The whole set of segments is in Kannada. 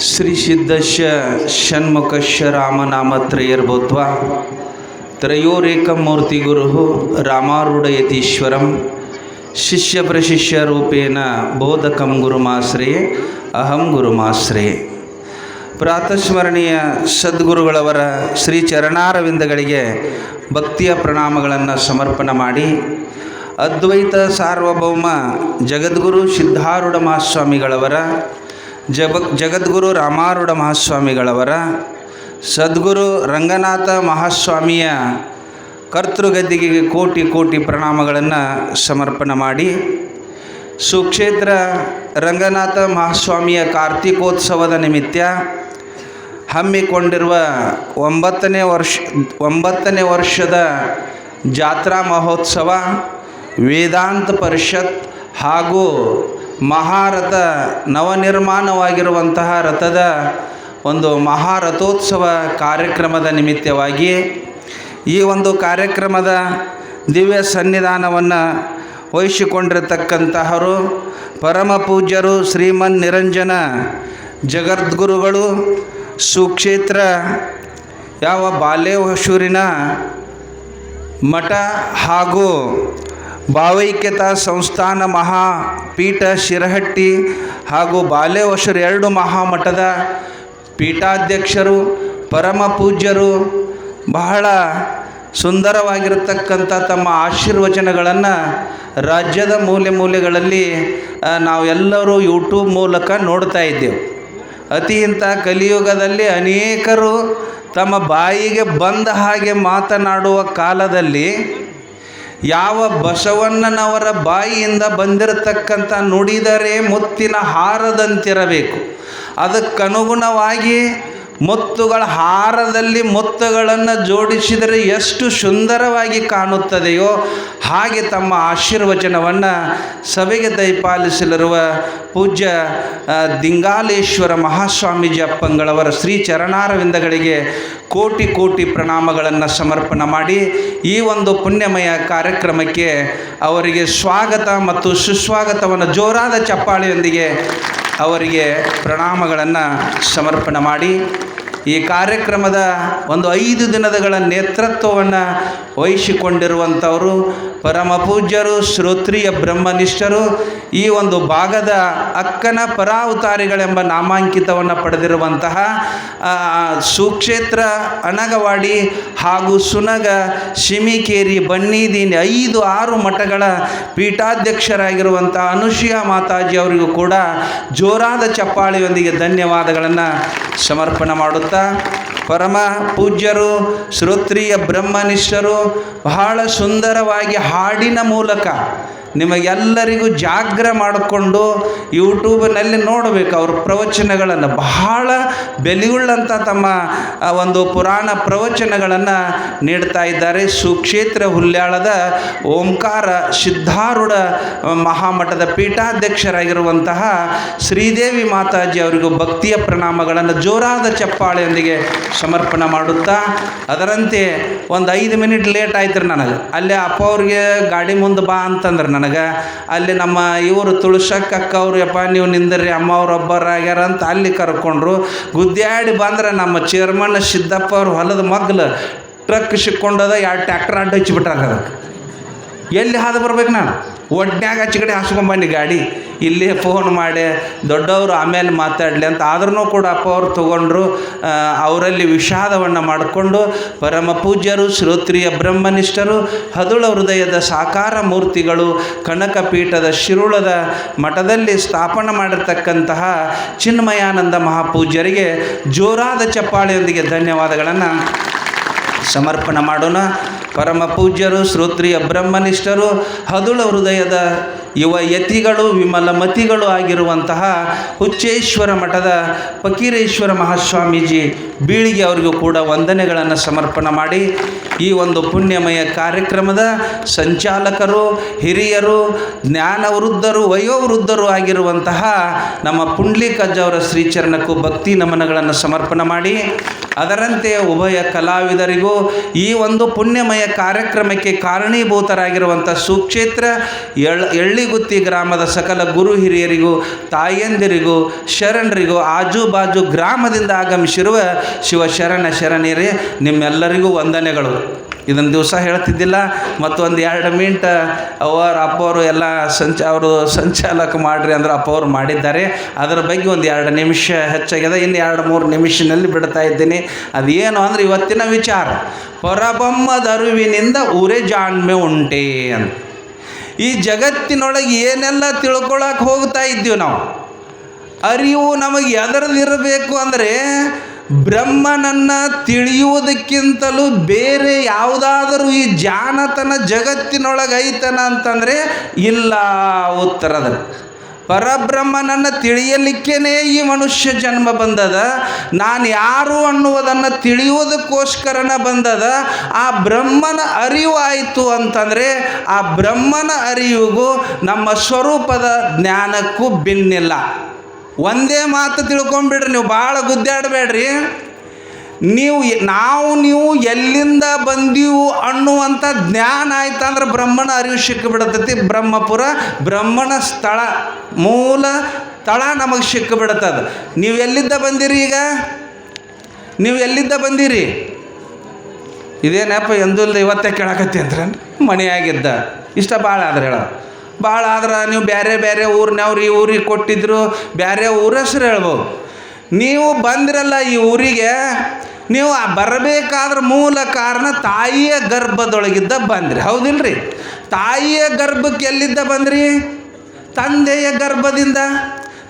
ಶ್ರೀ ಸಿದ್ಧಶ ಷಣ್ಮುಖಶ ರಾಮನಾಮ ತ್ರಯರ್ ಭೂತ್ವ ತ್ರಯೋರೇಕಮೂರ್ತಿ ಗುರು ರಾಮಾರೂಢಯತೀಶ್ವರಂ ಶಿಷ್ಯ ಪ್ರಶಿಷ್ಯ ರೂಪೇಣ ಬೋಧಕಂ ಗುರುಮಾಶ್ರಯೇ, ಅಹಂ ಗುರುಮಾಶ್ರಯೇ. ಪ್ರಾತಸ್ಮರಣೀಯ ಸದ್ಗುರುಗಳವರ ಶ್ರೀ ಚರಣಾರವಿಂದಗಳಿಗೆ ಭಕ್ತಿಯ ಪ್ರಣಾಮಗಳನ್ನು ಸಮರ್ಪಣೆ ಮಾಡಿ, ಅದ್ವೈತ ಸಾರ್ವಭೌಮ ಜಗದ್ಗುರು ಸಿದ್ಧಾರೂಢ ಮಹಾಸ್ವಾಮಿಗಳವರ ಜಗ ಜಗದ್ಗುರು ರಾಮಾರೂಢ ಮಹಾಸ್ವಾಮಿಗಳವರ, ಸದ್ಗುರು ರಂಗನಾಥ ಮಹಾಸ್ವಾಮಿಯ ಕರ್ತೃಗದ್ದಿಗೆ ಕೋಟಿ ಕೋಟಿ ಪ್ರಣಾಮಗಳನ್ನು ಸಮರ್ಪಣೆ ಮಾಡಿ, ಸುಕ್ಷೇತ್ರ ರಂಗನಾಥ ಮಹಾಸ್ವಾಮಿಯ ಕಾರ್ತಿಕೋತ್ಸವದ ನಿಮಿತ್ತ ಹಮ್ಮಿಕೊಂಡಿರುವ ಒಂಬತ್ತನೇ ವರ್ಷ, ಒಂಬತ್ತನೇ ವರ್ಷದ ಜಾತ್ರಾ ಮಹೋತ್ಸವ ವೇದಾಂತ ಪರಿಷತ್ ಹಾಗೂ ಮಹಾರಥ ನವನಿರ್ಮಾಣವಾಗಿರುವಂತಹ ರಥದ ಒಂದು ಮಹಾರಥೋತ್ಸವ ಕಾರ್ಯಕ್ರಮದ ನಿಮಿತ್ತವಾಗಿ ಈ ಒಂದು ಕಾರ್ಯಕ್ರಮದ ದಿವ್ಯ ಸನ್ನಿಧಾನವನ್ನು ವಹಿಸಿಕೊಂಡಿರತಕ್ಕಂತಹರು ಪರಮ ಪೂಜ್ಯರು ಶ್ರೀಮನ್ ನಿರಂಜನ ಜಗದ್ಗುರುಗಳು, ಸುಕ್ಷೇತ್ರ, ಯಾವ ಬಾಲ್ಯವಶೂರಿನ ಮಠ ಹಾಗೂ ಭಾವೈಕ್ಯತಾ ಸಂಸ್ಥಾನ ಮಹಾ ಪೀಠ ಶಿರಹಟ್ಟಿ ಹಾಗೂ ಬಾಲ್ಯವಶರು ಎರಡು ಮಹಾಮಠದ ಪೀಠಾಧ್ಯಕ್ಷರು, ಪರಮ ಪೂಜ್ಯರು ಬಹಳ ಸುಂದರವಾಗಿರತಕ್ಕಂಥ ತಮ್ಮ ಆಶೀರ್ವಚನಗಳನ್ನು ರಾಜ್ಯದ ಮೂಲೆ ಮೂಲೆಗಳಲ್ಲಿ ನಾವೆಲ್ಲರೂ ಯೂಟ್ಯೂಬ್ ಮೂಲಕ ನೋಡ್ತಾ ಇದ್ದೇವೆ. ಅತಿ ಇಂಥ ಕಲಿಯುಗದಲ್ಲಿ ಅನೇಕರು ತಮ್ಮ ಬಾಯಿಗೆ ಬಂದ ಹಾಗೆ ಮಾತನಾಡುವ ಕಾಲದಲ್ಲಿ ಯಾವ ಬಸವಣ್ಣನವರ ಬಾಯಿಯಿಂದ ಬಂದಿರತಕ್ಕಂಥ ನುಡಿದರೆ ಮುತ್ತಿನ ಹಾರದಂತಿರಬೇಕು. ಅದಕ್ಕನುಗುಣವಾಗಿ ಮುತ್ತುಗಳ ಹಾರದಲ್ಲಿ ಮುತ್ತುಗಳನ್ನು ಜೋಡಿಸಿದರೆ ಎಷ್ಟು ಸುಂದರವಾಗಿ ಕಾಣುತ್ತದೆಯೋ ಹಾಗೆ ತಮ್ಮ ಆಶೀರ್ವಚನವನ್ನು ಸಭೆಗೆ ದಯಪಾಲಿಸಲಿರುವ ಪೂಜ್ಯ ದಿಂಗಾಲೇಶ್ವರ ಮಹಾಸ್ವಾಮೀಜಿ ಅಪ್ಪಂಗಳವರ ಶ್ರೀ ಚರಣಾರವಿಂದಗಳಿಗೆ ಕೋಟಿ ಕೋಟಿ ಪ್ರಣಾಮಗಳನ್ನು ಸಮರ್ಪಣೆ ಮಾಡಿ ಈ ಒಂದು ಪುಣ್ಯಮಯ ಕಾರ್ಯಕ್ರಮಕ್ಕೆ ಅವರಿಗೆ ಸ್ವಾಗತ ಮತ್ತು ಸುಸ್ವಾಗತವನ್ನು ಜೋರಾದ ಚಪ್ಪಾಳೆಯೊಂದಿಗೆ ಅವರಿಗೆ ಪ್ರಣಾಮಗಳನ್ನು ಸಮರ್ಪಣೆ ಮಾಡಿ ಈ ಕಾರ್ಯಕ್ರಮದ ಒಂದು ಐದು ದಿನದಗಳ ನೇತೃತ್ವವನ್ನು ವಹಿಸಿಕೊಂಡಿರುವಂಥವರು ಪರಮ ಪೂಜ್ಯರು, ಶ್ರೋತ್ರಿಯ ಬ್ರಹ್ಮನಿಷ್ಠರು, ಈ ಒಂದು ಭಾಗದ ಅಕ್ಕನ ಪರಾವತಾರಿಗಳೆಂಬ ನಾಮಾಂಕಿತವನ್ನು ಪಡೆದಿರುವಂತಹ ಸುಕ್ಷೇತ್ರ ಅನಗವಾಡಿ ಹಾಗೂ ಸುನಗ ಶಿಮಿಕೇರಿ ಬನ್ನಿದೀನಿ ಐದು ಆರು ಮಠಗಳ ಪೀಠಾಧ್ಯಕ್ಷರಾಗಿರುವಂಥ ಅನುಷಿಯ ಮಾತಾಜಿ ಅವರಿಗೂ ಕೂಡ ಜೋರಾದ ಚಪ್ಪಾಳಿಯೊಂದಿಗೆ ಧನ್ಯವಾದಗಳನ್ನು ಸಮರ್ಪಣೆ ಮಾಡುತ್ತಾ ಪರಮ ಪೂಜ್ಯರು ಶ್ರೋತ್ರಿಯ ಬ್ರಹ್ಮನಿಷ್ಠರು ಬಹಳ ಸುಂದರವಾಗಿ ಹಾಡಿನ ಮೂಲಕ ನಿಮಗೆಲ್ಲರಿಗೂ ಜಾಗ್ರ ಮಾಡಿಕೊಂಡು ಯೂಟ್ಯೂಬ್ನಲ್ಲಿ ನೋಡಬೇಕು ಅವ್ರ ಪ್ರವಚನಗಳನ್ನು. ಬಹಳ ಬೆಲೆಯುಳ್ಳಂಥ ತಮ್ಮ ಒಂದು ಪುರಾಣ ಪ್ರವಚನಗಳನ್ನು ನೀಡ್ತಾ ಇದ್ದಾರೆ. ಸುಕ್ಷೇತ್ರ ಹುಲ್ಯಾಳದ ಓಂಕಾರ ಸಿದ್ಧಾರೂಢ ಮಹಾಮಠದ ಪೀಠಾಧ್ಯಕ್ಷರಾಗಿರುವಂತಹ ಶ್ರೀದೇವಿ ಮಾತಾಜಿ ಅವರಿಗೂ ಭಕ್ತಿಯ ಪ್ರಣಾಮಗಳನ್ನು ಜೋರಾದ ಚಪ್ಪಾಳೆಯೊಂದಿಗೆ ಸಮರ್ಪಣೆ ಮಾಡುತ್ತಾ, ಅದರಂತೆ ಒಂದು ಐದು ಮಿನಿಟ್ ಲೇಟ್ ಆಯ್ತು ನನಗೆ. ಅಲ್ಲೇ ಅಪ್ಪ ಅವ್ರಿಗೆ ಗಾಡಿ ಮುಂದೆ ಬಾ ಅಂತಂದ್ರೆ ನನಗೆ. ಅಲ್ಲಿ ನಮ್ಮ ಇವರು ತುಳಸಕ್ಕ ಅಕ್ಕ ಅವ್ರು ಯಪ್ಪ ನೀವು ನಿಂದ್ರಿ, ಅಮ್ಮ ಅವ್ರು ಒಬ್ಬರಾಗ್ಯಾರ ಅಂತ ಅಲ್ಲಿ ಕರ್ಕೊಂಡ್ರು. ಗುದ್ದಾಡಿ ಬಂದ್ರೆ ನಮ್ಮ ಚೇರ್ಮನ್ ಸಿದ್ದಪ್ಪ ಅವ್ರ ಹೊಲದ ಮಗ್ಲು ಟ್ರಕ್ ಸಿಕ್ಕೊಂಡದ ಎರಡು ಟ್ಯಾಕ್ಟರ್ ಅಡ್ಡ ಹಚ್ಚಿಬಿಟ್ಟಾರ ಅದಕ್ಕೆ. ಎಲ್ಲಿ ಹಾದು ಬರ್ಬೇಕು ನಾನು? ಒಡ್ನ್ಯಾಗ ಆಚೆ ಕಡೆ ಹಾಸ್ಕೊಂಬನ್ನಿ ಗಾಡಿ. ಇಲ್ಲಿ ಫೋನ್ ಮಾಡಿ, ದೊಡ್ಡವರು ಆಮೇಲೆ ಮಾತಾಡಲಿ ಅಂತ. ಆದ್ರೂ ಕೂಡ ಅಪ್ಪ ಅವರು ತೊಗೊಂಡ್ರು ಅವರಲ್ಲಿ ವಿಷಾದವನ್ನು ಮಾಡಿಕೊಂಡು ಪರಮ ಪೂಜ್ಯರು, ಶ್ರೋತ್ರಿಯ ಬ್ರಹ್ಮನಿಷ್ಠರು, ಹದುಳ ಹೃದಯದ ಸಾಕಾರ ಮೂರ್ತಿಗಳು, ಕನಕ ಪೀಠದ ಶಿರುಳದ ಮಠದಲ್ಲಿ ಸ್ಥಾಪನೆ ಮಾಡಿರ್ತಕ್ಕಂತಹ ಚಿನ್ಮಯಾನಂದ ಮಹಾಪೂಜ್ಯರಿಗೆ ಜೋರಾದ ಚಪ್ಪಾಳೆಯೊಂದಿಗೆ ಧನ್ಯವಾದಗಳನ್ನು ಸಮರ್ಪಣೆ ಮಾಡೋಣ. ಪರಮ ಪೂಜ್ಯರು, ಶ್ರೋತ್ರಿಯ ಬ್ರಹ್ಮನಿಷ್ಠರು, ಹದುಳ ಹೃದಯದ ಯುವ ಯತಿಗಳು ವಿಮಲಮತಿಗಳು ಆಗಿರುವಂತಹ ಹುಚ್ಚೇಶ್ವರ ಮಠದ ಫಕೀರೇಶ್ವರ ಮಹಾಸ್ವಾಮೀಜಿ ಬೀಳಿಗೆ ಅವರಿಗೂ ಕೂಡ ವಂದನೆಗಳನ್ನು ಸಮರ್ಪಣೆ ಮಾಡಿ ಈ ಒಂದು ಪುಣ್ಯಮಯ ಕಾರ್ಯಕ್ರಮದ ಸಂಚಾಲಕರು, ಹಿರಿಯರು, ಜ್ಞಾನವೃದ್ಧರು, ವಯೋವೃದ್ಧರು ಆಗಿರುವಂತಹ ನಮ್ಮ ಪುಂಡ್ಲಿಕಜ್ಜ ಅವರ ಶ್ರೀಚರಣಕ್ಕೂ ಭಕ್ತಿ ನಮನಗಳನ್ನು ಸಮರ್ಪಣೆ ಮಾಡಿ, ಅದರಂತೆ ಉಭಯ ಕಲಾವಿದರಿಗೂ ಈ ಒಂದು ಪುಣ್ಯಮಯ ಕಾರ್ಯಕ್ರಮಕ್ಕೆ ಕಾರಣೀಭೂತರಾಗಿರುವಂಥ ಸುಕ್ಷೇತ್ರ ಎಳ್, ಎಳ್ಳಿಗುತ್ತಿ ಗ್ರಾಮದ ಸಕಲ ಗುರು ಹಿರಿಯರಿಗೂ, ತಾಯಂದಿರಿಗೂ, ಶರಣರಿಗೂ ಆಜು ಬಾಜು ಗ್ರಾಮದಿಂದ ಆಗಮಿಸಿರುವ ಶಿವಶರಣ ಶರಣರೇ, ನಿಮ್ಮೆಲ್ಲರಿಗೂ ವಂದನೆಗಳು. ಇದನ್ನು ದಿವಸ ಹೇಳ್ತಿದ್ದಿಲ್ಲ, ಮತ್ತೊಂದು ಎರಡು ಮಿನಿಟ್ ಅವರ ಅಪ್ಪವರು ಎಲ್ಲ ಸಂಚ, ಅವರು ಸಂಚಾಲಕ ಮಾಡಿರಿ ಅಂದ್ರೆ ಅಪ್ಪವರು ಮಾಡಿದ್ದಾರೆ. ಅದರ ಬಗ್ಗೆ ಒಂದು ಎರಡು ನಿಮಿಷ ಹೆಚ್ಚಾಗಿದೆ. ಇನ್ನು ಎರಡು ಮೂರು ನಿಮಿಷನಲ್ಲಿ ಬಿಡ್ತಾ ಇದ್ದೀನಿ. ಅದೇನು ಅಂದ್ರೆ ಇವತ್ತಿನ ವಿಚಾರ. ಪರಬಮ್ಮದರುವಿನಿಂದ ಊರೇ ಜಾಣ್ಮೆ ಉಂಟೆ ಅಂತ ಈ ಜಗತ್ತಿನೊಳಗೆ ಏನೆಲ್ಲ ತಿಳ್ಕೊಳಕ್ಕೆ ಹೋಗ್ತಾ ಇದ್ದೀವಿ ನಾವು? ಅರಿವು ನಮಗೆ ಎದರದಿರಬೇಕು ಅಂದರೆ ಬ್ರಹ್ಮನನ್ನು ತಿಳಿಯುವುದಕ್ಕಿಂತಲೂ ಬೇರೆ ಯಾವುದಾದರೂ ಈ ಜಾನತನ ಜಗತ್ತಿನೊಳಗೆ ಐತನ ಅಂತಂದರೆ ಇಲ್ಲ ಉತ್ತರದ. ಪರಬ್ರಹ್ಮನನ್ನು ತಿಳಿಯಲಿಕ್ಕೇ ಈ ಮನುಷ್ಯ ಜನ್ಮ ಬಂದದ. ನಾನು ಯಾರು ಅನ್ನುವುದನ್ನು ತಿಳಿಯುವುದಕ್ಕೋಸ್ಕರನ ಬಂದದ. ಆ ಬ್ರಹ್ಮನ ಅರಿವು ಆಯಿತು ಅಂತಂದರೆ ಆ ಬ್ರಹ್ಮನ ಅರಿವಿಗೂ ನಮ್ಮ ಸ್ವರೂಪದ ಜ್ಞಾನಕ್ಕೂ ಭಿನ್ನಿಲ್ಲ. ಒಂದೇ ಮಾತು ತಿಳ್ಕೊಂಬಿಡ್ರಿ, ನೀವು ಭಾಳ ಗುದ್ದಾಡಬೇಡ್ರಿ. ನೀವು ನಾವು ನೀವು ಎಲ್ಲಿಂದ ಬಂದೀವು ಅನ್ನುವಂಥ ಜ್ಞಾನ ಆಯ್ತಂದ್ರೆ ಬ್ರಹ್ಮನ ಅರಿವು ಸಿಕ್ಕಿಬಿಡತೈತಿ. ಬ್ರಹ್ಮಪುರ ಬ್ರಹ್ಮನ ಸ್ಥಳ, ಮೂಲ ಸ್ಥಳ ನಮಗೆ ಸಿಕ್ಕಿಬಿಡ್ತದ. ನೀವು ಎಲ್ಲಿದ್ದ ಬಂದಿರಿ ಈಗ? ನೀವು ಎಲ್ಲಿದ್ದ ಬಂದಿರಿ? ಇದೇನಪ್ಪ ಎಂದೂ ಇವತ್ತೇ ಕೇಳಕತ್ತಿ ಅಂದ್ರೆ ಮನೆಯಾಗಿದ್ದ. ಇಷ್ಟ ಭಾಳ ಆದ್ರೆ ಹೇಳ. ಭಾಳ ಆದ್ರೆ ನೀವು ಬೇರೆ ಬೇರೆ ಊರಿನವ್ರು ಈ ಊರಿಗೆ ಕೊಟ್ಟಿದ್ರು ಬೇರೆ ಊರ ಹೆಸ್ರು ಹೇಳ್ಬೋದು. ನೀವು ಬಂದಿರಲ್ಲ ಈ ಊರಿಗೆ, ನೀವು ಬರಬೇಕಾದ್ರ ಮೂಲ ಕಾರಣ ತಾಯಿಯ ಗರ್ಭದೊಳಗಿದ್ದ ಬಂದ್ರಿ. ಹೌದಿಲ್ರಿ? ತಾಯಿಯ ಗರ್ಭಕ್ಕೆ ಎಲ್ಲಿದ್ದ ಬಂದ್ರಿ? ತಂದೆಯ ಗರ್ಭದಿಂದ.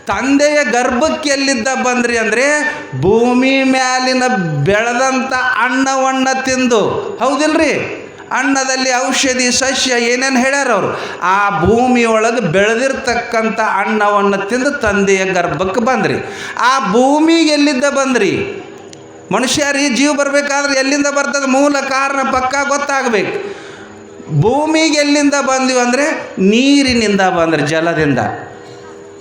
ತಂದೆಯ ಗರ್ಭಕ್ಕೆ ಎಲ್ಲಿದ್ದ ಬಂದ್ರಿ ಅಂದರೆ ಭೂಮಿ ಮ್ಯಾಲಿನ ಬೆಳೆದಂಥ ಅಣ್ಣವಣ್ಣ ತಿಂದು. ಹೌದಿಲ್ರಿ? ಅನ್ನದಲ್ಲಿ ಔಷಧಿ, ಸಸ್ಯ ಏನೇನು ಹೇಳ್ಯಾರ ಅವರು? ಆ ಭೂಮಿಯೊಳಗೆ ಬೆಳೆದಿರ್ತಕ್ಕಂಥ ಅನ್ನವನ್ನು ತಿಂದು ತಂದೆಯ ಗರ್ಭಕ್ಕೆ ಬಂದ್ರಿ. ಆ ಭೂಮಿಗೆ ಎಲ್ಲಿದ್ದ ಬಂದ್ರಿ? ಮನುಷ್ಯರಿ ಜೀವ ಬರಬೇಕಾದ್ರೆ ಎಲ್ಲಿಂದ ಬರ್ತದೆ? ಮೂಲ ಕಾರಣ ಪಕ್ಕ ಗೊತ್ತಾಗಬೇಕು. ಭೂಮಿಗೆ ಎಲ್ಲಿಂದ ಬಂದ್ವಿ ಅಂದರೆ ನೀರಿನಿಂದ ಬಂದ್ರಿ, ಜಲದಿಂದ.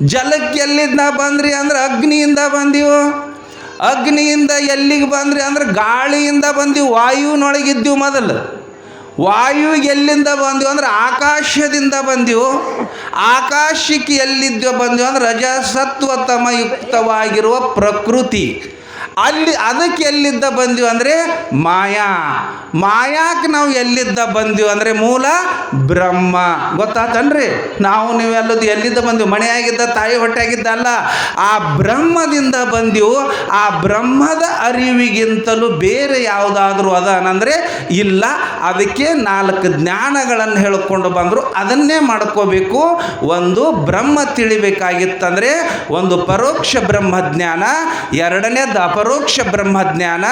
ಜಲಕ್ಕೆ ಎಲ್ಲಿಂದ ಬಂದ್ರಿ ಅಂದ್ರೆ ಅಗ್ನಿಯಿಂದ ಬಂದೀವು. ಅಗ್ನಿಯಿಂದ ಎಲ್ಲಿಗೆ ಬಂದ್ರಿ ಅಂದ್ರೆ ಗಾಳಿಯಿಂದ ಬಂದೀವಿ. ವಾಯುವಿನೊಳಗಿದ್ದೀವಿ ಮೊದಲು. ವಾಯುವಿಗೆ ಎಲ್ಲಿಂದ ಬಂದೀವಿ ಅಂದ್ರೆ ಆಕಾಶದಿಂದ ಬಂದಿವು ಆಕಾಶಕ್ಕೆ ಎಲ್ಲಿದ್ದೋ ಬಂದೀವಿ ಅಂದ್ರೆ ರಜಸತ್ವತಮಯುಕ್ತವಾಗಿರುವ ಪ್ರಕೃತಿ. ಅಲ್ಲಿ ಅದಕ್ಕೆ ಎಲ್ಲಿದ್ದ ಬಂದೀವಿ ಅಂದರೆ ಮಾಯಾ. ಮಾಯಾಕ್ಕೆ ನಾವು ಎಲ್ಲಿದ್ದ ಬಂದೀವಿ ಅಂದರೆ ಮೂಲ ಬ್ರಹ್ಮ. ಗೊತ್ತಾತನ್ರಿ? ನಾವು ನೀವೆಲ್ಲದು ಎಲ್ಲಿದ್ದ ಬಂದೀವಿ? ಮನೆಯಾಗಿದ್ದ, ತಾಯಿ ಹೊಟ್ಟೆಯಾಗಿದ್ದ ಅಲ್ಲ. ಆ ಬ್ರಹ್ಮದಿಂದ ಬಂದಿವು ಆ ಬ್ರಹ್ಮದ ಅರಿವಿಗಿಂತಲೂ ಬೇರೆ ಯಾವುದಾದ್ರೂ ಅದಾನಂದರೆ ಇಲ್ಲ. ಅದಕ್ಕೆ ನಾಲ್ಕು ಜ್ಞಾನಗಳನ್ನು ಹೇಳಿಕೊಂಡು ಬಂದರು. ಅದನ್ನೇ ಮಾಡ್ಕೋಬೇಕು. ಒಂದು ಬ್ರಹ್ಮ ತಿಳಿಬೇಕಾಗಿತ್ತಂದರೆ ಒಂದು ಪರೋಕ್ಷ ಬ್ರಹ್ಮಜ್ಞಾನ, ಎರಡನೇದ್ದು ಅಪರೋಕ್ಷ ಬ್ರಹ್ಮಜ್ಞಾನ,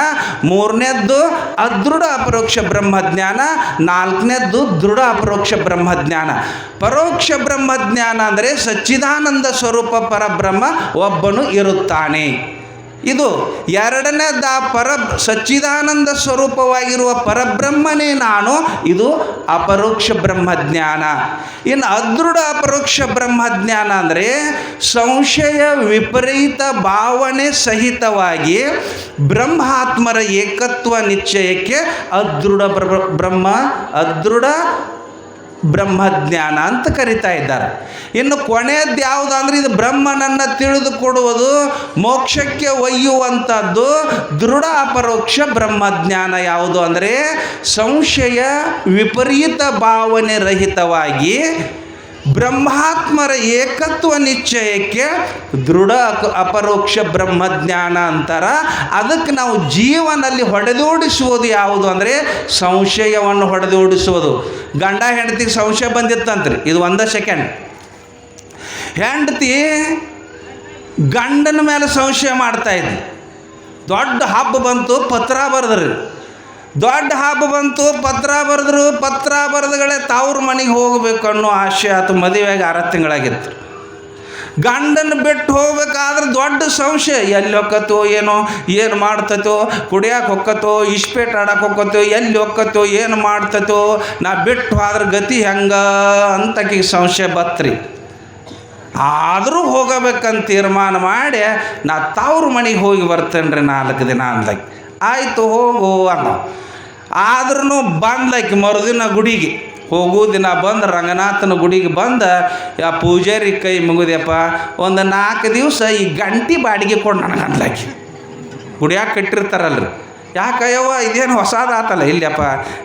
ಮೂರನೇದ್ದು ಅದೃಢ ಅಪರೋಕ್ಷ ಬ್ರಹ್ಮಜ್ಞಾನ ನಾಲ್ಕನೇದ್ದು ದೃಢ ಅಪರೋಕ್ಷ ಬ್ರಹ್ಮಜ್ಞಾನ. ಪರೋಕ್ಷ ಬ್ರಹ್ಮಜ್ಞಾನ ಅಂದರೆ ಸಚ್ಚಿದಾನಂದ ಸ್ವರೂಪ ಪರಬ್ರಹ್ಮ ಒಬ್ಬನು ಇರುತ್ತಾನೆ. ಇದು ಎರಡನೇದ ಪರ ಸಚ್ಚಿದಾನಂದ ಸ್ವರೂಪವಾಗಿರುವ ಪರಬ್ರಹ್ಮನೇ ನಾನು, ಇದು ಅಪರೋಕ್ಷ ಬ್ರಹ್ಮಜ್ಞಾನ. ಇನ್ನು ಅದೃಢ ಅಪರೋಕ್ಷ ಬ್ರಹ್ಮಜ್ಞಾನ ಅಂದರೆ ಸಂಶಯ ವಿಪರೀತ ಭಾವನೆ ಸಹಿತವಾಗಿ ಬ್ರಹ್ಮಾತ್ಮರ ಏಕತ್ವ ನಿಶ್ಚಯಕ್ಕೆ ಅದೃಢ ಬ್ರ- ಬ್ರಹ್ಮ, ಅದೃಢ ಬ್ರಹ್ಮಜ್ಞಾನ ಅಂತ ಕರಿತಾ ಇದ್ದಾರೆ. ಇನ್ನು ಕೊನೆಯದ್ದು ಯಾವುದು ಅಂದರೆ ಇದು ಬ್ರಹ್ಮನನ್ನು ತಿಳಿದುಕೊಡುವುದು ಮೋಕ್ಷಕ್ಕೆ ಒಯ್ಯುವಂಥದ್ದು ದೃಢ ಅಪರೋಕ್ಷ ಬ್ರಹ್ಮಜ್ಞಾನ ಯಾವುದು ಅಂದರೆ ಸಂಶಯ ವಿಪರೀತ ಭಾವನೆ ರಹಿತವಾಗಿ ಬ್ರಹ್ಮಾತ್ಮರ ಏಕತ್ವ ನಿಶ್ಚಯಕ್ಕೆ ದೃಢ ಅಪರೋಕ್ಷ ಬ್ರಹ್ಮಜ್ಞಾನ ಅಂತಾರ. ಅದಕ್ಕೆ ನಾವು ಜೀವನಲ್ಲಿ ಹೊಡೆದೋಡಿಸುವುದು ಯಾವುದು ಅಂದರೆ ಸಂಶಯವನ್ನು ಹೊಡೆದೋಡಿಸುವುದು. ಗಂಡ ಹೆಂಡತಿ ಸಂಶಯ ಬಂದಿತ್ತಂತ್ರಿ, ಇದು ಒಂದ ಸೆಕೆಂಡ್ ಹೆಂಡತಿ ಗಂಡನ ಮೇಲೆ ಸಂಶಯ ಮಾಡ್ತಾ ಇದ್ದಿ ದೊಡ್ಡ ಹಬ್ಬ ಬಂತು, ಪತ್ರ ಬರೆದ್ರಿ. ದೊಡ್ಡ ಹಬ್ಬ ಬಂತು, ಪತ್ರ ಬರೆದ್ರು, ಪತ್ರ ಬರೆದುಗಳೇ ತವ್ರ ಮನೆಗೆ ಹೋಗಬೇಕು ಅನ್ನೋ ಆಶೆ ಆತು, ಮದುವೆಗೆ ಆರು ತಿಂಗಳಾಗಿತ್ತು. ಗಂಡನ ಬಿಟ್ಟು ಹೋಗ್ಬೇಕಾದ್ರೆ ದೊಡ್ಡ ಸಂಶಯ ಎಲ್ಲಿ ಹೊಕ್ಕತ್ತೋ ಏನೋ, ಏನು ಮಾಡ್ತತೋ ಕುಡಿಯಕ್ಕೆ ಹೊಕ್ಕತ್ತೋ ಇಷ್ಪೇಟ್ ಆಡಕ್ಕೆ ಹೊಕ್ಕತ್ತೋ, ಎಲ್ಲಿ ಹೊಕ್ಕತ್ತೋ, ಏನು ಮಾಡ್ತತೋ, ನಾ ಬಿಟ್ಟು ಆದ್ರೆ ಗತಿ ಹೆಂಗ ಅಂತ ಆಕಿಗೆ ಸಂಶಯ ಬತ್ರಿ. ಆದರೂ ಹೋಗಬೇಕಂತ ತೀರ್ಮಾನ ಮಾಡಿ ನಾ ತವ್ರ ಮನೆಗೆ ಹೋಗಿ ಬರ್ತೇನೆ ರೀ ನಾಲ್ಕು ದಿನ ಅಂದಾಗ ಆಯಿತು, ಹೋಗು ಅಂದ. ಆದ್ರೂ ಬಂದ್ಲಾಕಿ ಮರುದಿನ ಗುಡಿಗೆ. ಹೋಗೋ ದಿನ ಬಂದು ರಂಗನಾಥನ ಗುಡಿಗೆ ಬಂದು ಆ ಪೂಜಾರಿ ಕೈ ಮುಗಿದ್ಯಪ್ಪ, ಒಂದು ನಾಲ್ಕು ದಿವಸ ಈ ಗಂಟಿ ಬಾಡಿಗೆ ಕೊಡು ನನಗೆ ಗುಡಿಯಾಗ ಕಟ್ಟಿರ್ತಾರಲ್ರಿ. ಯಾಕಯ್ಯವ್ವ, ಇದೇನು ಹೊಸದಾತಲ್ಲ ಇಲ್ಲಪ್ಪ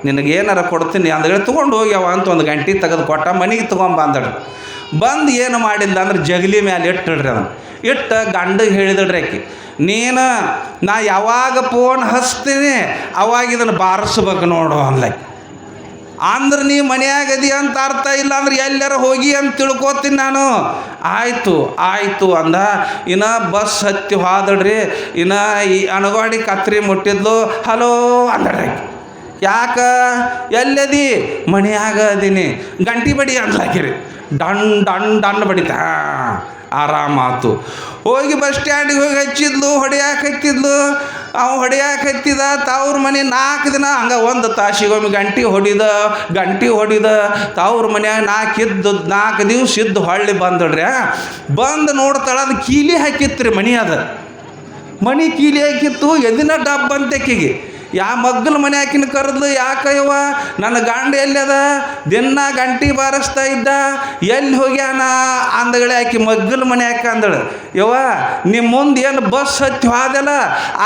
ನಿನಗೆ ಏನಾರ ಕೊಡ್ತೀನಿ ಅಂದೇಳಿ ತೊಗೊಂಡು ಹೋಗ್ಯವ ಅಂತ ಒಂದು ಗಂಟೆ ತೆಗೆದು ಕೊಟ್ಟ, ಮನೆಗೆ ತೊಗೊಂಬಂದಳು ಬಂದು ಏನು ಮಾಡಿಲ್ಲ ಅಂದ್ರೆ ಜಗಲಿ ಮೇಲೆ ಇಟ್ಟಿಡ್ರಿ ಅದನ್ನು. ಇಟ್ಟು ಗಂಡಗೆ ಹೇಳಿದಳ್ರಿ ಆಕಿ, ನೀನು, ನಾ ಯಾವಾಗ ಫೋನ್ ಹಚ್ತೀನಿ, ಅವಾಗ ಇದನ್ನು ಬಾರಿಸ್ಬೇಕು ನೋಡು ಅಂದ್ಲಾಕಿ ಅಂದ್ರೆ ನೀ ಮನ್ಯಾಗ ಅದಿ ಅಂತ ಅರ್ಥ ಇಲ್ಲ ಅಂದ್ರೆ ಎಲ್ಲಾರ ಹೋಗಿ ಅಂತ ತಿಳ್ಕೊತೀನಿ ನಾನು. ಆಯಿತು ಆಯಿತು ಅಂದ. ಇನ್ನು ಬಸ್ ಹತ್ತಿ ಹೋದಳ್ರಿ ಇನ್ನು ಈ ಅಣಗಾಡಿ ಕತ್ರಿ ಮುಟ್ಟಿದ್ಲು. ಹಲೋ ಅಂದಡ್ರಿ. ಯಾಕ? ಎಲ್ಲದಿ? ಮನೆಯಾಗ ಅದೀನಿ. ಗಂಟಿ ಬಡಿ ಅಂದ್ಲಾಕಿರಿ ಡಣ್ ಡಣ್ ಡಣ್ ಬಡಿತ. ಆರಾಮಾತು. ಹೋಗಿ ಬಸ್ ಸ್ಟ್ಯಾಂಡಿಗೆ ಹೋಗಿ ಹಚ್ಚಿದ್ಲು, ಹೊಡೆಯಾಕೆ ಹತ್ತಿದ್ಲು. ಅವ ಹೊಡೆಯಕ್ಕೆತ್ತಿದ ತಾವ್ರ ಮನೆ ನಾಲ್ಕು ದಿನ ಹಂಗೆ ಒಂದು ತಾಸಿಗೊಮ್ಮೆ ಗಂಟಿ ಹೊಡಿದ ಗಂಟಿ ಹೊಡಿದ, ತಾವ್ರ ಮನ್ಯಾಗ ನಾಲ್ಕು ಇದ್ದು ನಾಲ್ಕು ದಿವ್ಸ ಇದ್ದು ಹೊಳ್ಳಿ ಬಂದಡ್ರಿ ಬಂದು ನೋಡ್ತಾಳ, ಅದು ಕೀಲಿ ಹಾಕಿತ್ತು ರೀ ಮನೆ ಅದ. ಮನೆ ಕೀಲಿ ಹಾಕಿತ್ತು ಎದಿನ ಡಬ್ಬ ಅಂತೆಕಿಗೆ ಯಾ ಮಗ್ಗಲ ಮನೆ ಹಾಕಿನ ಕರೆದ್ಲು ಯಾಕಯ್ಯವ ನನ್ನ ಗಂಡ ಎಲ್ಲದ? ದಿನ ಗಂಟಿ ಬಾರಿಸ್ತಾ ಇದ್ದ. ಎಲ್ಲಿ ಹೋಗ್ಯಾನ? ಅಂದಗಳೆ ಆಕಿ ಮಗ್ಗಲ ಮನೆ ಹಾಕ ಅಂದಳು. ಯವ್ವ ನಿಮ್ಮ ಮುಂದೆ ಏನು ಬಸ್ ಹತ್ತಿ ಹೋದಲ್ಲ,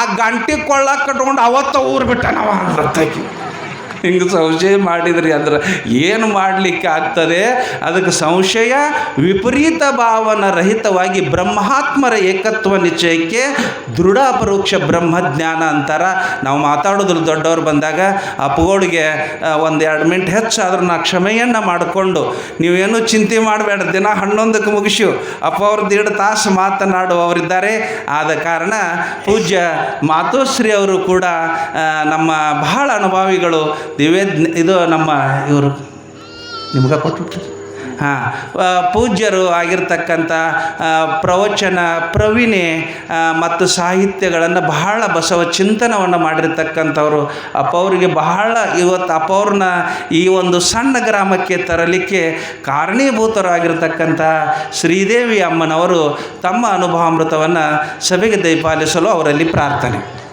ಆ ಗಂಟಿ ಕೊಳ್ಳಾಕ ಕಟ್ಕೊಂಡು ಅವತ್ತ ಊರು ಬಿಟ್ಟ ಅಂದ್ರತ್ತಾಕಿ ಹಿಂಗೆ ಸಂಶಯ ಮಾಡಿದ್ರಿ ಅಂದ್ರೆ ಏನು ಮಾಡಲಿಕ್ಕೆ ಆಗ್ತದೆ? ಅದಕ್ಕೆ ಸಂಶಯ ವಿಪರೀತ ಭಾವನ ರಹಿತವಾಗಿ ಬ್ರಹ್ಮಾತ್ಮರ ಏಕತ್ವ ನಿಶ್ಚಯಕ್ಕೆ ದೃಢ ಅಪರೋಕ್ಷ ಬ್ರಹ್ಮಜ್ಞಾನ ಅಂತಾರ. ನಾವು ಮಾತಾಡೋದ್ರ ದೊಡ್ಡವ್ರು ಬಂದಾಗ ಅಪ್ಪಗಳಿಗೆ ಒಂದು ಎರಡು ಮಿನಿಟ್ ಹೆಚ್ಚು ನಾ ಕ್ಷಮೆಯನ್ನು ಮಾಡಿಕೊಂಡು, ನೀವೇನು ಚಿಂತೆ ಮಾಡಬೇಡ, ದಿನ ಹನ್ನೊಂದಕ್ಕೆ ಮುಗಿಸು ಅಪ್ಪ ಅವ್ರದ್ದು ಎರಡು ತಾಸು ಮಾತನಾಡುವವರಿದ್ದಾರೆ ಆದ ಕಾರಣ ಪೂಜ್ಯ ಮಾತೋಶ್ರೀ ಅವರು ಕೂಡ ನಮ್ಮ ಬಹಳ ಅನುಭವಿಗಳು ದಿವ್ಯ ಇದು ನಮ್ಮ ಇವರು ನಿಮ್ಗೆ ಕೊಟ್ಟು ಹಾಂ ಪೂಜ್ಯರು ಆಗಿರ್ತಕ್ಕಂಥ ಪ್ರವಚನ, ಪ್ರವೀಣೆ ಮತ್ತು ಸಾಹಿತ್ಯಗಳನ್ನು ಬಹಳ ಬಸವ ಚಿಂತನವನ್ನು ಮಾಡಿರ್ತಕ್ಕಂಥವ್ರು. ಅಪೌರಿಗೆ ಬಹಳ ಇವತ್ತು ಅಪ್ಪವ್ರನ್ನ ಈ ಒಂದು ಸಣ್ಣ ಗ್ರಾಮಕ್ಕೆ ತರಲಿಕ್ಕೆ ಕಾರಣೀಭೂತರಾಗಿರ್ತಕ್ಕಂಥ ಶ್ರೀದೇವಿ ಅಮ್ಮನವರು ತಮ್ಮ ಅನುಭವಾಮೃತವನ್ನು ಸಭೆಗೆ ದಯಪಾಲಿಸಲು ಅವರಲ್ಲಿ ಪ್ರಾರ್ಥನೆ.